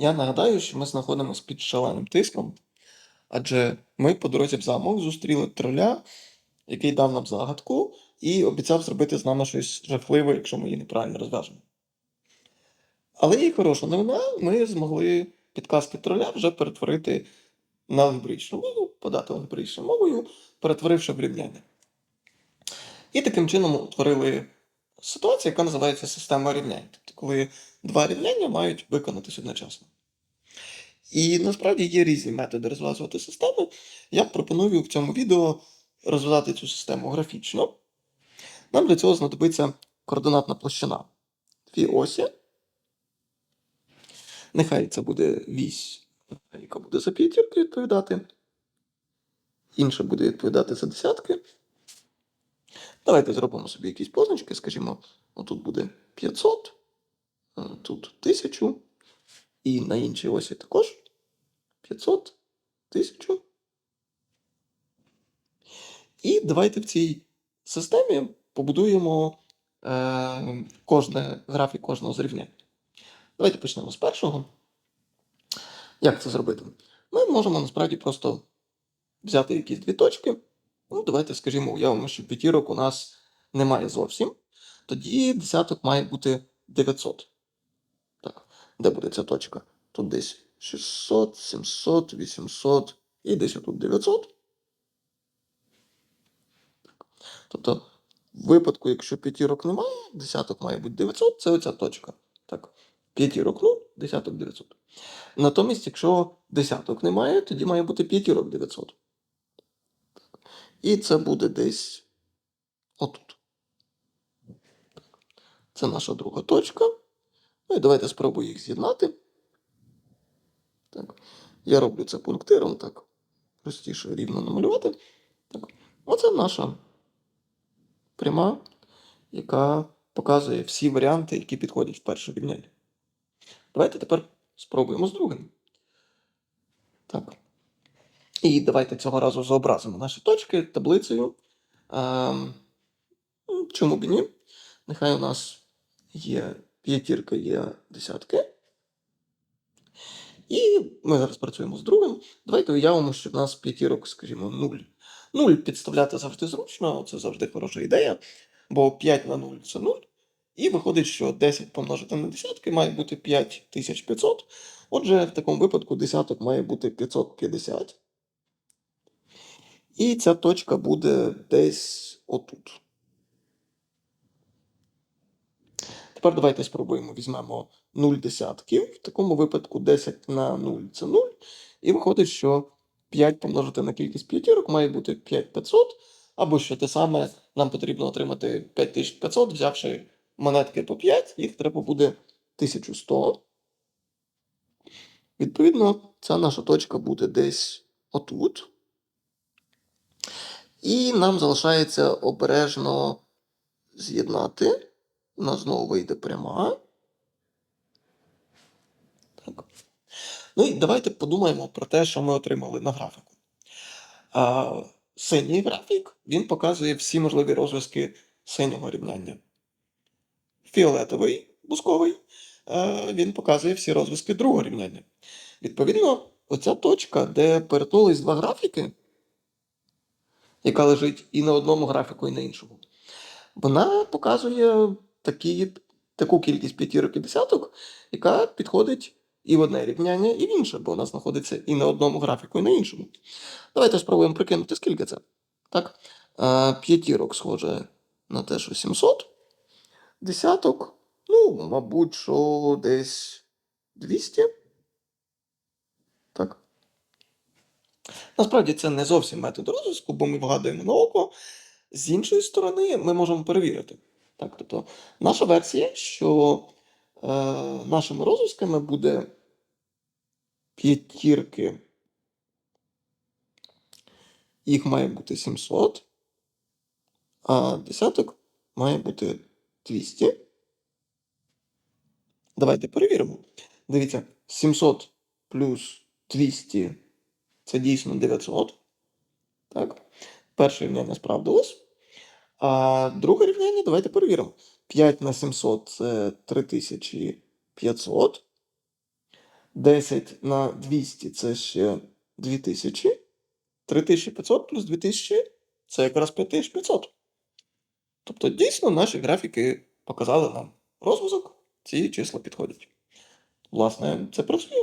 Я нагадаю, що ми знаходимося під шаленим тиском, адже ми по дорозі в замок зустріли троля, який дав нам загадку і обіцяв зробити з нами щось жахливе, якщо ми її неправильно розв'яжемо. Але є хороша новина, ми змогли підказки троля вже перетворити на алгебраїчну мову, подати алгебраїчною мовою, перетворивши в рівняння. І таким чином утворили ситуацію, яка називається система рівнянь. Тобто, коли два рівняння мають виконатись одночасно. І насправді є різні методи розв'язувати системи. Я пропоную в цьому відео розв'язати цю систему графічно. Нам для цього знадобиться координатна площина. Дві осі. Нехай це буде вісь, яка буде за п'ятірки відповідати. Інша буде відповідати за десятки. Давайте зробимо собі якісь позначки, скажімо, отут буде 500, е, тут 1000, і на іншій осі також 500, 1000. І давайте в цій системі побудуємо е, кожне, графік кожного з рівнянь. Давайте почнемо з першого. Як це зробити? Ми можемо насправді просто взяти якісь дві точки. Ну, давайте, скажімо, уявимо, що п'ятірок у нас немає зовсім. Тоді десяток має бути 900. Так, де буде ця точка? Тут десь 600, 700, 800 і десь отут 900. Так. Тобто, в випадку, якщо п'ятірок немає, десяток має бути 900, це оця точка. Так, п'ятірок 0, десяток 900. Натомість, якщо десяток немає, тоді має бути п'ятірок 900. І це буде десь отут. Це наша друга точка. Ну і давайте спробую їх з'єднати. Так. Я роблю це пунктиром, так. Простіше рівно намалювати. Так. Оце наша пряма, яка показує всі варіанти, які підходять в перше рівняння. Давайте тепер спробуємо з другим. Так. І давайте цього разу зобразимо наші точки таблицею. Ну, чому б ні? Нехай у нас є п'ятірка, є десятки. І ми зараз працюємо з другим. Давайте уявимо, що в нас п'ятірок, скажімо, 0. 0 підставляти завжди зручно, це завжди хороша ідея, бо 5 на 0 це 0. І виходить, що 10 помножити на десятки має бути 5500. Отже, в такому випадку десяток має бути 550. І ця точка буде десь отут. Тепер давайте спробуємо візьмемо 0 десятків. В такому випадку 10 на 0 це 0. І виходить, що 5 помножити на кількість п'ятірок має бути 5500. Або що те саме, нам потрібно отримати 5500, взявши монетки по 5, їх треба буде 1100. Відповідно, ця наша точка буде десь отут. І нам залишається обережно з'єднати. У нас знову вийде пряма. Так. Ну і давайте подумаємо про те, що ми отримали на графіку. А, синій графік він показує всі можливі розв'язки синього рівняння. Фіолетовий бусковий він показує всі розв'язки другого рівняння. Відповідно, оця точка, де перетнулись два графіки, яка лежить і на одному графіку, і на іншому, вона показує такі, таку кількість п'ятірок і десяток, яка підходить і в одне рівняння, і в інше, бо вона знаходиться і на одному графіку, і на іншому. Давайте спробуємо прикинути, скільки це. Так, е, п'ятірок схоже на те, що 700. Десяток, ну, мабуть, що десь 200. Так. Насправді це не зовсім метод розв'язку, бо ми вгадуємо на око. З іншої сторони, ми можемо перевірити. Так, тобто, наша версія, що е, нашими розв'язками буде п'ятірки. Їх має бути 700, а десяток має бути 200. Давайте перевіримо. Дивіться, 700 плюс 200 це дійсно 900. Так. Перше рівняння справдилось. А друге рівняння давайте перевіримо. 5 на 700 це 3500. 10 на 200 це ще 2000. 3500 плюс 2000 це якраз 5500. Тобто, дійсно, наші графіки показали нам розвиток, ці числа підходять. Власне, це працює.